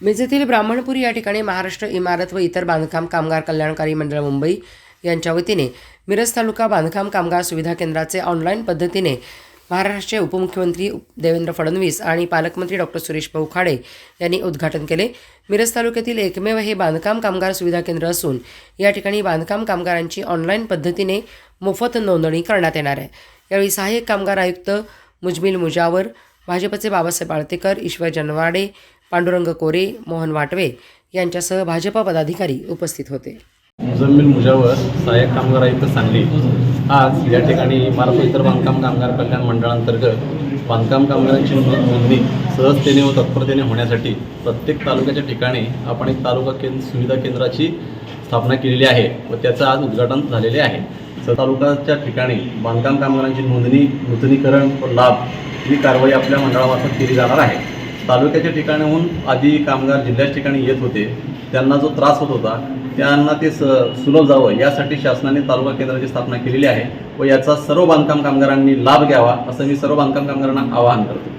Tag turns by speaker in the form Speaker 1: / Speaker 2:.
Speaker 1: मिरजेतील ब्राह्मणपुरी या ठिकाणी महाराष्ट्र इमारत व इतर बांधकाम कामगार कल्याणकारी मंडळ मुंबई यांच्या वतीने मिरज तालुका बांधकाम कामगार सुविधा केंद्राचे ऑनलाईन पद्धतीने महाराष्ट्राचे उपमुख्यमंत्री देवेंद्र फडणवीस आणि पालकमंत्री डॉक्टर सुरेश भाऊ खाडे यांनी उद्घाटन केले. मिरज तालुक्यातील एकमेव हे बांधकाम कामगार सुविधा केंद्र असून या ठिकाणी बांधकाम कामगारांची ऑनलाईन पद्धतीने मोफत नोंदणी करण्यात येणार आहे. यावेळी सहाय्यक कामगार आयुक्त मुजमिल मुजावर भाजपचे बाबासाहेब आळतेकर ईश्वर जनवाडे पांडुरंग कोरे मोहन वाटवे यांच्यासह भाजपा पदाधिकारी उपस्थित होते.
Speaker 2: मुजम्मिल मुजावर सहाय्यक कामगार आयुक्त सांगली आज या ठिकाणी महाराष्ट्र इतर बांधकाम कामगार कल्याण मंडळांतर्गत बांधकाम कामगारांची नोंदणी सहजतेने व तत्परतेने होण्यासाठी प्रत्येक तालुक्याच्या ठिकाणी आपण एक तालुका केंद्र सुविधा केंद्राची स्थापना केलेली आहे व त्याचं आज उद्घाटन झालेले आहे. स तालुक्याच्या ठिकाणी बांधकाम कामगारांची नोंदणी नूतनीकरण व लाभ ही कारवाई आपल्या मंडळामार्फत केली जाणार आहे. तालुक्याच्या ठिकाणाहून आधी कामगार जिल्ह्याच्या ठिकाणी येत होते. त्यांना जो त्रास होत होता त्यांना ते स सुलभ जावं यासाठी शासनाने तालुका केंद्राची स्थापना केलेली आहे व याचा सर्व बांधकाम कामगारांनी लाभ घ्यावा असं मी सर्व बांधकाम कामगारांना आवाहन करतो.